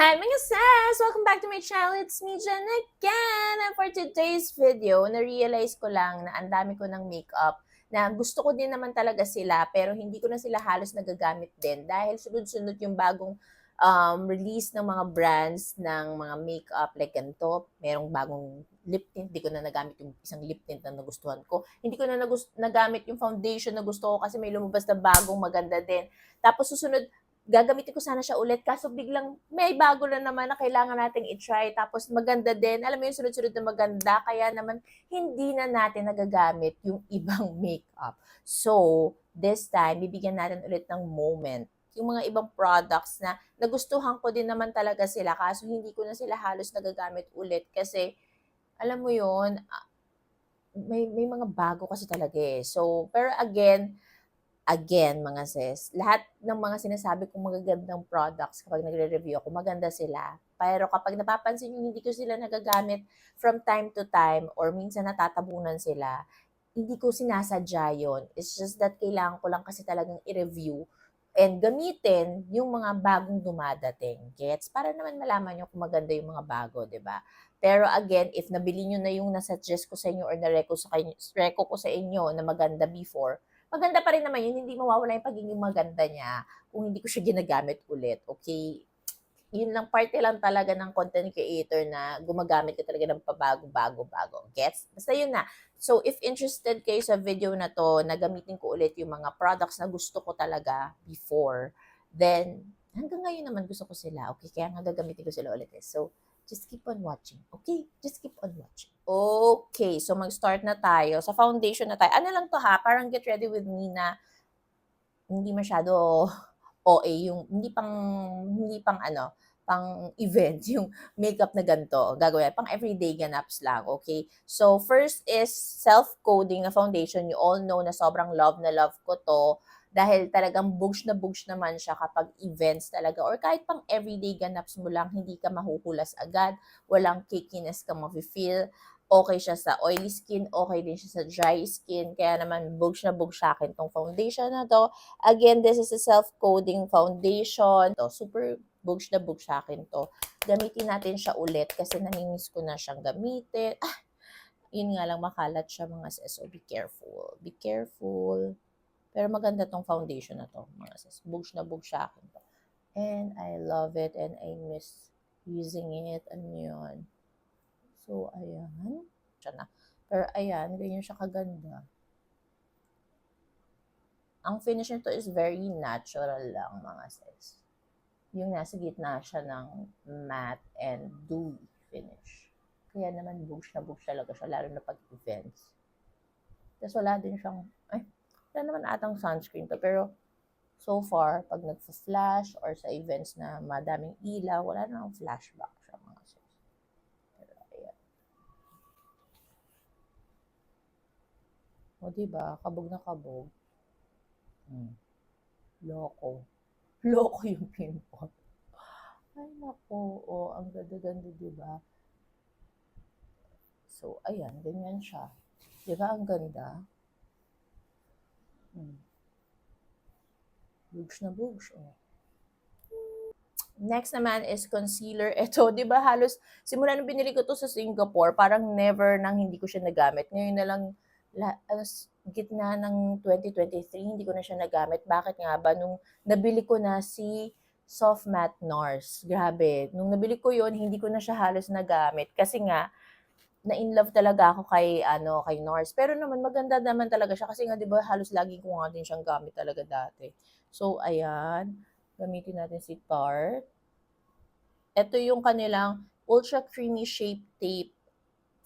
Hi mga sis! Welcome back to my channel. It's me, Jen again. And for today's video, na-realize ko lang na ang dami ko ng makeup na gusto ko din naman talaga sila pero hindi ko na sila halos nagagamit din dahil sunod-sunod yung bagong um, release ng mga brands ng mga makeup like ganito. Merong bagong lip tint. Hindi ko na nagamit yung isang lip tint na nagustuhan ko. Hindi ko na nagus- nagamit yung foundation na gusto ko kasi may lumabas na bagong maganda din. Tapos susunod, gagamitin ko sana siya ulit. Kaso biglang may bago na naman na kailangan nating i-try. Tapos maganda din. Alam mo yung sunod-sunod na maganda. Kaya naman hindi na natin nagagamit yung ibang makeup. So, this time, bibigyan natin ulit ng moment. Yung mga ibang products na nagustuhan ko din naman talaga sila. Kaso hindi ko na sila halos nagagamit ulit. Kasi, alam mo yun, ah, may, may mga bago kasi talaga eh. So, pero again, again, mga sis, lahat ng mga sinasabi kong magagandang products kapag nagre-review ako, maganda sila. Pero kapag napapansin nyo, hindi ko sila nagagamit from time to time or minsan natatabunan sila, hindi ko sinasadya yun. It's just that kailangan ko lang kasi talagang i-review and gamitin yung mga bagong dumadating. Gets? Para naman malaman nyo kung maganda yung mga bago, di ba? Pero again, if nabili nyo na yung nasuggest ko sa inyo or na-reco sa kanyo, reco ko sa inyo na maganda before, maganda pa rin naman yun, hindi mawawala yung pagiging maganda niya kung hindi ko siya ginagamit ulit. Okay? Yun lang, parte lang talaga ng content creator na gumagamit ka talaga ng pabago-bago-bago. Gets? Basta yun na. So, if interested kayo sa video na to, na gamitin ko ulit yung mga products na gusto ko talaga before, then, hanggang ngayon naman gusto ko sila. Okay? Kaya nga gagamitin ko sila ulit. Eh. So, just keep on watching. Okay? Just keep on watching. Okay, so mag-start na tayo. Sa foundation na tayo. Ano lang to ha? Parang get ready with me na hindi masyado OA yung hindi pang hindi pang ano, pang event yung makeup na ganito. Gagawin pang everyday ganaps lang, okay? So first is self-coding na foundation. You all know na sobrang love na love ko to dahil talagang bugs na bugs naman siya kapag events talaga or kahit pang everyday ganaps mo lang, hindi ka mahuhulas agad, walang cakiness ka mafe-feel, okay siya sa oily skin, okay din siya sa dry skin, kaya naman bugs na bugs sa akin tong foundation na to. Again, this is a self-coding foundation. To, super bugs na bugs sa akin to. Gamitin natin siya ulit kasi namimiss ko na siyang gamitin. Ah, yun nga lang makalat siya mga. So, be careful. Be careful. Pero maganda tong foundation na to, mga sis. Bugs na bugs sa akin to. And I love it and I miss using it. Ano yun? So, ayan. Siya na. Pero ayan, ganyan siya kaganda. Ang finish nito is very natural lang, mga sis. Yung nasa gitna siya ng matte and dewy finish. Kaya naman bugs na bugs talaga siya, lalo na pag-events. Tapos wala din siyang, wala naman atang sunscreen to, pero so far, pag nagfa-flash or sa events na madaming ilaw, wala namang flashback siya mga sis. Pero ayan. O diba, kabog na kabog. Hmm. Loko. Loko yung pimple. Ay, nako. O, ang ganda-ganda, diba? So, ayan, ganyan siya. Diba, ang ganda? Hmm. Bugs na bugs, oh. Next naman is concealer. Ito, di ba halos, simula nung binili ko to sa Singapore, parang never nang hindi ko siya nagamit. Ngayon na lang, la, ano, gitna ng 2023, hindi ko na siya nagamit. Bakit nga ba? Nung nabili ko na si Soft Matte Nars. Grabe. Nung nabili ko yon hindi ko na siya halos nagamit. Kasi nga, na-in love talaga ako kay, ano, kay Nars. Pero naman, maganda naman talaga siya. Kasi nga, di ba, halos lagi ko nga din siyang gamit talaga dati. So, ayan. Gamitin natin si Tarte. Ito yung kanilang Ultra Creamy Shape Tape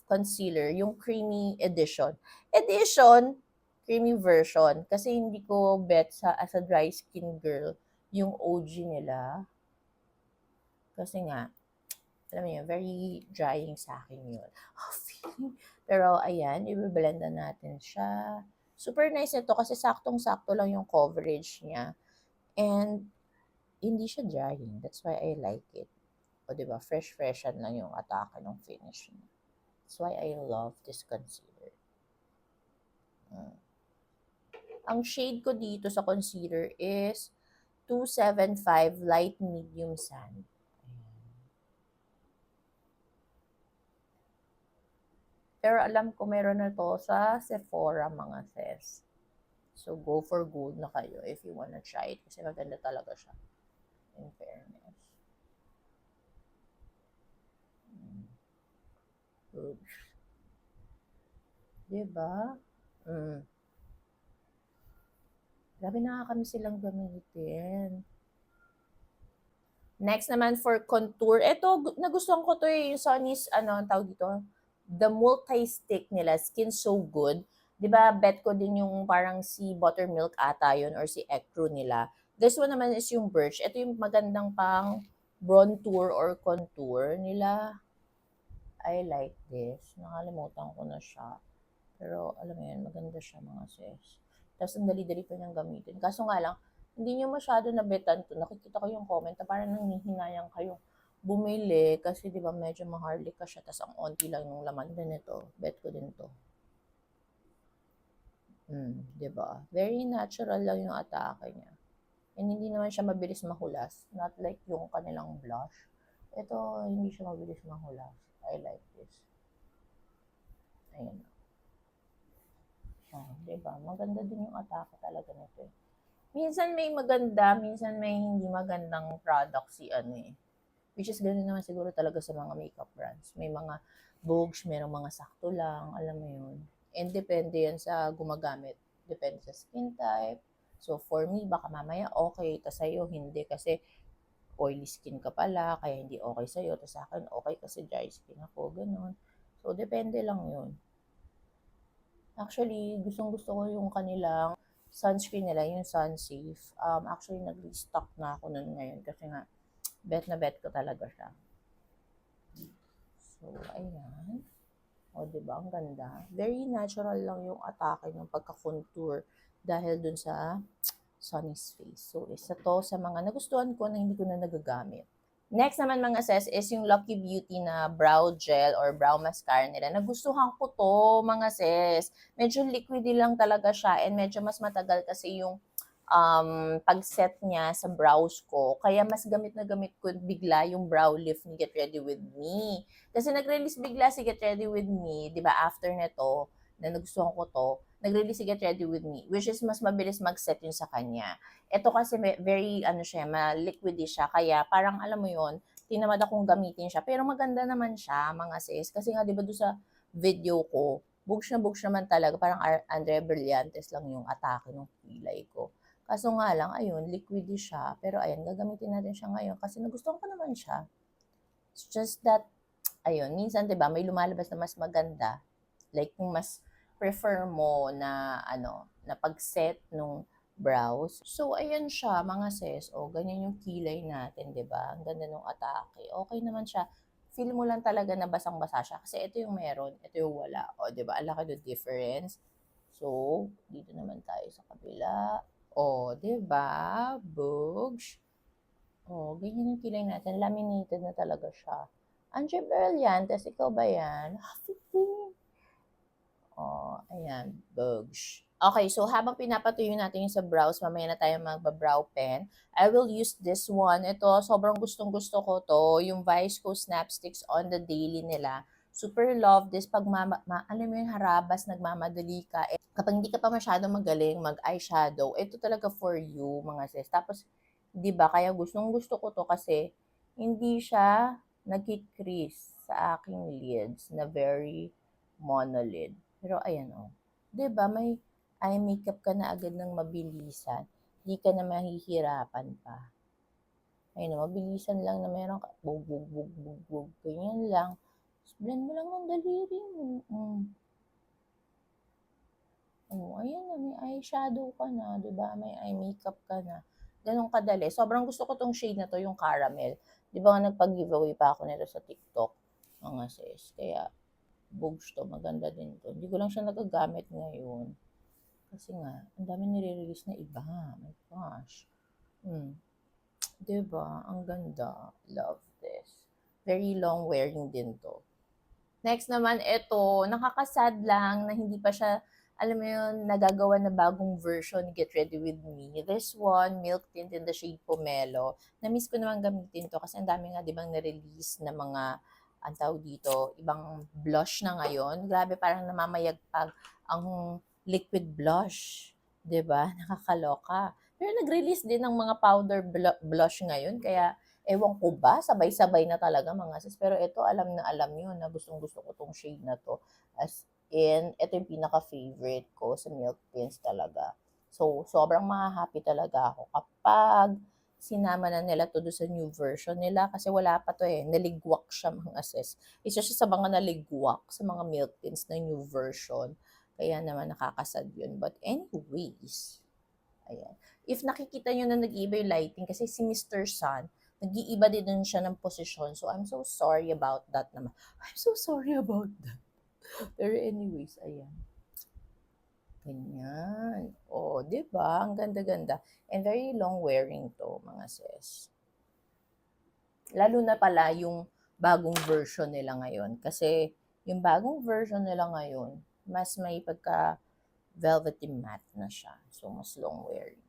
Concealer. Yung creamy edition. Edition, creamy version. Kasi hindi ko bet sa as a dry skin girl yung OG nila. Kasi nga, alam yun, very drying sa akin yun. Oh, feeling. Pero ayan, i-blend na natin siya. Super nice ito kasi saktong-sakto lang yung coverage niya. And hindi siya drying. That's why I like it. O, ba? Fresh-freshan lang yung atake ng finish niya. That's why I love this concealer. Hmm. Ang shade ko dito sa concealer is 275 Light Medium Sand. Pero alam ko meron na to sa Sephora mga sis. So, go for gold na kayo if you wanna try it. Kasi maganda talaga siya. In fairness. Mm. Oops. Diba? Mm. Grabe nakakami silang gamitin. Next naman for contour. Ito, gu- nagustuhan ko to eh, yung Sonny's, ano, ang tawag dito, the multi-stick nila, Skin So Good. Di ba, bet ko din yung parang si Buttermilk ata yun or si Ecru nila. This one naman is yung Birch. Ito yung magandang pang bronzer or contour nila. I like this. Nakalimutan ko na siya. Pero alam mo yun, maganda siya mga sis. Tapos ang dali-dali pa niyang gamitin. Kaso nga lang, hindi niyo masyado nabetan to. Nakikita ko yung comment na parang nanghihinayang kayo bumili kasi di ba medyo maharlik ka siya tapos ang onti lang yung laman din ito. Bet ko din to. Hmm, di ba? Very natural lang yung atake niya. And hindi naman siya mabilis mahulas. Not like yung kanilang blush. Ito, hindi siya mabilis mahulas. I like this. Ayan. Oh, di ba? Maganda din yung atake talaga nito eh. Minsan may maganda, minsan may hindi magandang product si ano eh. Which is ganoon naman siguro talaga sa mga makeup brands. May mga bogs, merong mga sakto lang, alam mo yun. And depende yan sa gumagamit. Depende sa skin type. So for me, baka mamaya okay, tas sa'yo hindi kasi oily skin ka pala, kaya hindi okay sa'yo. Tas sa akin, okay kasi dry skin ako, ganun. So depende lang yun. Actually, gustong gusto ko yung kanilang sunscreen nila, yung Sunsafe. Um, actually, nag-restock na ako nun ngayon kasi nga, bet na bet ko talaga siya. So, ayan. O, di ba? Ang ganda. Very natural lang yung atake ng pagka-contour dahil dun sa Sunny's face. So, isa to sa mga nagustuhan ko na hindi ko na nagagamit. Next naman mga sis is yung Lucky Beauty na brow gel or brow mascara nila. Nagustuhan ko to mga sis. Medyo liquidy lang talaga siya and medyo mas matagal kasi yung um, pag-set niya sa brows ko. Kaya mas gamit na gamit ko bigla yung brow lift ni Get Ready With Me. Kasi nag-release bigla si Get Ready With Me, di ba, after nito, na nagustuhan ko to, nag-release si Get Ready With Me, which is mas mabilis mag-set yun sa kanya. Ito kasi very, ano siya, ma-liquidy siya, kaya parang alam mo yun, tinamad akong gamitin siya. Pero maganda naman siya, mga sis. Kasi nga, di ba doon sa video ko, bugs na bugs naman talaga, parang Ar- Andrea Brillantes lang yung atake ng kilay ko. Kaso nga lang, ayun, liquidy siya. Pero ayan, gagamitin natin siya ngayon kasi nagustuhan ko naman siya. It's just that, ayun, minsan 'di ba may lumalabas na mas maganda. Like kung mas prefer mo na ano, na pag-set nung brows. So ayan siya, mga sis. O ganyan yung kilay natin, 'di ba? Ang ganda nung atake. Okay naman siya. Feel mo lang talaga na basang-basa siya kasi ito yung meron, ito yung wala. O 'di ba? Ang laki ng difference. So, dito naman tayo sa kabila. O, 'di ba? Bugs. Oh, ganyan yung kilay natin. Laminated na talaga siya. Andre Brillantes, ikaw ba yan? Oh, ayan. Bugs. Okay, so habang pinapatuyo natin yung sa brows, mamaya na tayo magba-brow pen. I will use this one. Ito, sobrang gustong gusto ko to. Yung Visco Snap Sticks on the daily nila. Super love this. Pag, mama, ma, alam mo yung harabas, nagmamadali ka. Eh, kapag hindi ka pa masyado magaling mag-eyeshadow, ito talaga for you, mga sis. Tapos, 'di ba? Kaya gustong gusto ko to kasi hindi siya nagki-crease sa aking lids na very monolid. Pero ayan oh. 'Di ba? May eye makeup ka na agad ng mabilisan. Hindi ka na mahihirapan pa. Ayun, mabilisan lang na meron ka. Bug, bug, bug, bug, bug. Ganyan lang. Blend mo lang ng daliri mo. Mm. Oh, ayan na, may eyeshadow ka na, 'di ba? May eye makeup ka na. Ganun kadali. Sobrang gusto ko tong shade na to, yung caramel. 'Di ba nga nagpag-giveaway pa ako nito sa TikTok, mga sis. Kaya bugs to, maganda din to. Hindi ko lang siya nagagamit ngayon. Kasi nga, ang dami nire-release na iba. My gosh. Hmm. 'Di ba? Ang ganda. Love this. Very long wearing din to. Next naman, ito, nakakasad lang na hindi pa siya, alam mo yun, nagagawa na bagong version Get Ready With Me. This one, Milk Tint in the shade Pomelo. Na-miss ko naman gamitin to kasi ang dami nga, di ba, na-release na mga ang tawag dito, ibang blush na ngayon. Grabe, parang namamayagpag ang liquid blush. 'di ba Nakakaloka. Pero nag-release din ng mga powder blu- blush ngayon, kaya ewan ko ba, sabay-sabay na talaga mga sis. Pero ito, alam na alam nyo na gustong gusto ko tong shade na to. As in, ito yung pinaka-favorite ko sa Milk Pins talaga. So, sobrang mahahappy talaga ako kapag sinama na nila to doon sa new version nila kasi wala pa to eh. Naligwak siya mga sis. Isa siya sa mga naligwak sa mga milk pins na new version. Kaya naman nakakasad yun. But anyways, ayan. If nakikita nyo na nag-iiba yung lighting kasi si Mr. Sun, nag-iiba din dun siya ng posisyon. So I'm so sorry about that naman. I'm so sorry about that. Pero anyways, ayan. Ganyan. Oh, 'di ba? Ang ganda-ganda. And very long wearing to, mga sis. Lalo na pala yung bagong version nila ngayon. Kasi yung bagong version nila ngayon, mas may pagka velvety matte na siya. So, mas long wearing.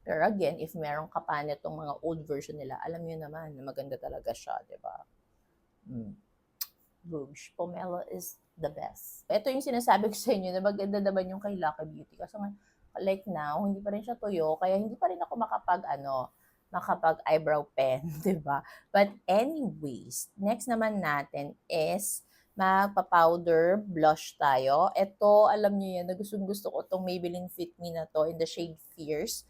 Pero again, if meron ka pa nitong mga old version nila, alam niyo naman na maganda talaga siya, di ba? Mm. Rouge. Pomelo is the best. Ito yung sinasabi ko sa inyo na maganda naman yung kay Lucky Beauty. Kasi like now, hindi pa rin siya tuyo, kaya hindi pa rin ako makapag, ano, makapag eyebrow pen, di ba? But anyways, next naman natin is magpa-powder blush tayo. Ito, alam niyo yan, na gustong gusto ko itong Maybelline Fit Me na to in the shade Fierce.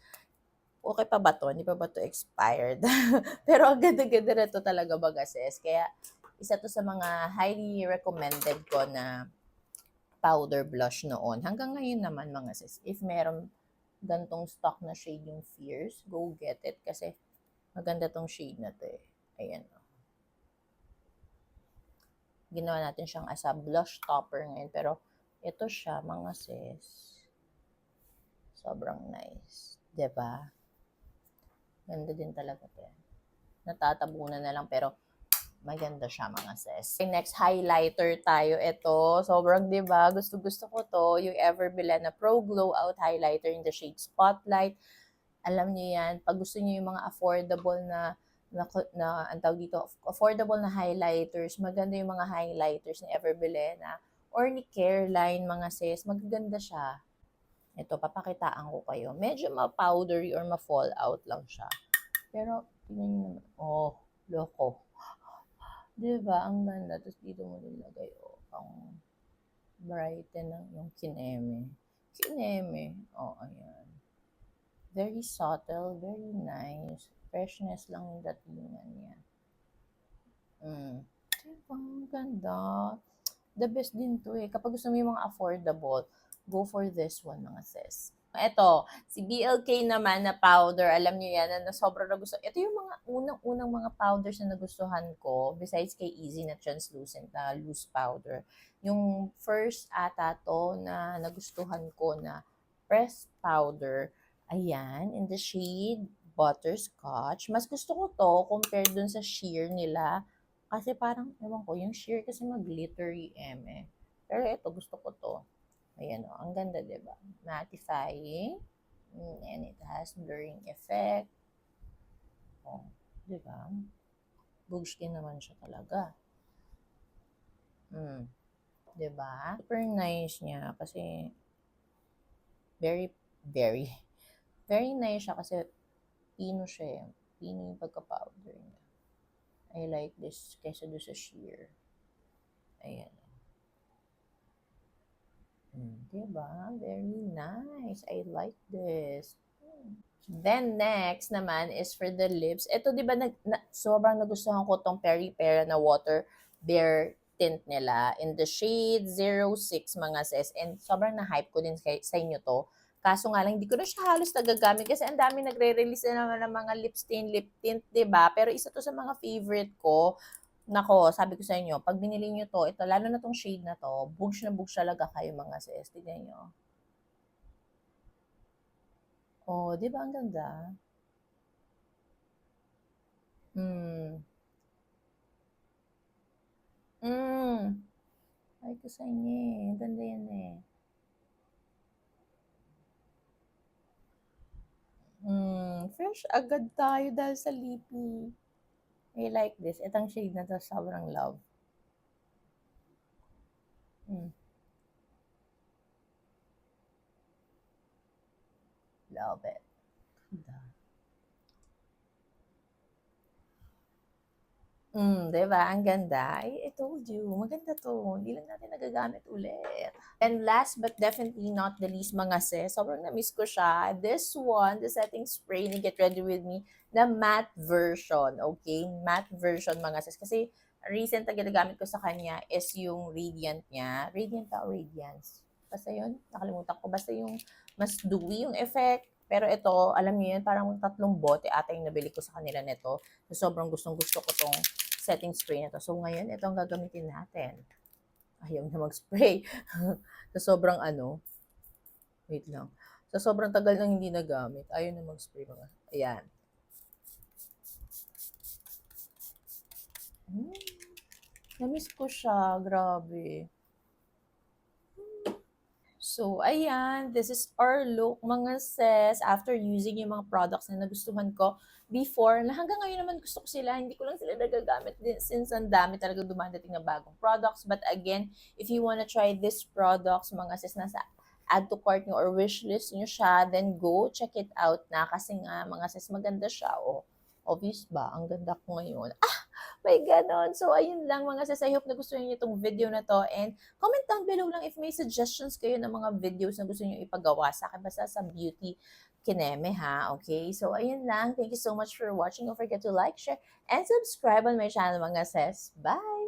Okay pa ba to? Hindi pa ba to expired? Pero ang ganda-ganda na to talaga bagases. Kaya isa to sa mga highly recommended ko na powder blush noon. Hanggang ngayon naman mga sis, if meron gantong stock na shade yung Fierce, go get it kasi maganda tong shade na to eh. Ayan o. Ginawa natin siyang as a blush topper ngayon. Pero ito siya mga sis. Sobrang nice. 'Di ba? Ganda din talaga to. eh. Natatabunan na lang pero maganda siya mga sis. Okay, next highlighter tayo. Ito, sobrang 'di ba? Gusto-gusto ko to, yung Everbilena Pro Glow Out highlighter in the shade Spotlight. Alam niyo 'yan, pag gusto niyo yung mga affordable na na, na ang tawag dito, affordable na highlighters, maganda yung mga highlighters ni Everbilena or ni Careline mga sis, magaganda siya. Ito, papakitaan ko kayo. Medyo ma-powdery or ma-fallout lang siya. Pero, tingnan. Oh, loko. Diba? Ang ganda. Tapos dito mo nilagay, oh, pang brighten ng yung kineme. Kineme. Oh, ayan. Very subtle, very nice. Freshness lang yung datingan niya. Mm. Diba? Ang ganda. The best din to eh. Kapag gusto mo yung mga affordable, go for this one mga sis. Ito, si BLK naman na powder, alam niyo yan, na sobrang na gusto. Ito yung mga unang-unang mga powders na nagustuhan ko, besides kay Easy na translucent na loose powder. Yung first ata to na nagustuhan ko na pressed powder, ayan, in the shade butterscotch. Mas gusto ko to compared dun sa sheer nila. Kasi parang, ewan ko, yung sheer kasi mag-glittery eh. Pero ito, gusto ko to. Ayan o, ang ganda, di ba? Mattifying. Mm, And it has blurring effect. O, di ba? Bugs din naman siya talaga. Mm. Di ba? Super nice niya kasi very, very, very nice siya kasi pino siya eh. Pino yung pagka-powder niya. I like this kaysa doon sa sheer. Ayan. Mm, diba? Very nice. I like this. Then next naman is for the lips. Ito 'di ba nag, na, sobrang nagustuhan ko tong Peri Pera na water bare tint nila in the shade 06 mga sis. And sobrang na-hype ko din kay, sa inyo to. Kaso nga lang, hindi ko na siya halos nagagamit kasi ang dami nagre-release na naman ng mga lip stain, lip tint, 'di ba Pero isa to sa mga favorite ko. Nako, sabi ko sa inyo, pag binili nyo to, ito, lalo na tong shade na to, bugs na bugs talaga kayo mga sis. Tignan nyo. Oh, di ba ang ganda? Hmm. Hmm. Ay ko sa inyo eh. Ang ganda yan eh. Hmm. Fresh agad tayo dahil sa lipi. I like this. Itong shade na to, sobrang love. Hmm. Love it. Hmm, 'di ba? Ang ganda. I, I told you, maganda to. Hindi lang natin nagagamit ulit. And last but definitely not the least, mga sis, sobrang na-miss ko siya. This one, the setting spray ni Get Ready With Me, the matte version, okay? Matte version, mga sis. Kasi recent na ginagamit ko sa kanya is yung Radiant niya. Radiant ba o Radiance? Basta yun, nakalimutan ko. Basta yung mas dewy yung effect. Pero ito, alam niyo yun, parang tatlong bote ata yung nabili ko sa kanila nito. So, sobrang gustong gusto ko tong setting spray na to. So, ngayon, ito ang gagamitin natin. Ayaw na mag-spray. sa sobrang ano, wait lang. Sa sobrang tagal nang hindi nagamit, ayaw na mag-spray mga. Ayan. Hmm. Namiss ko siya. Grabe. So, ayan. This is our look, mga sis, after using yung mga products na nagustuhan ko before. Na hanggang ngayon naman gusto ko sila. Hindi ko lang sila nagagamit din since ang dami talaga dumadating na bagong products. But again, if you wanna try this products, mga sis, nasa add to cart nyo or wish list nyo siya, then go check it out na. Kasi nga, mga sis, maganda siya. O, obvious ba? Ang ganda ko ngayon. Ah! May ganon. So, ayun lang mga sis. I hope na gusto niyo itong video na to. And comment down below lang if may suggestions kayo ng mga videos na gusto niyo ipagawa sa akin. Basta sa beauty kineme ha. Okay? So, ayun lang. Thank you so much for watching. Don't forget to like, share, and subscribe on my channel mga sis. Bye!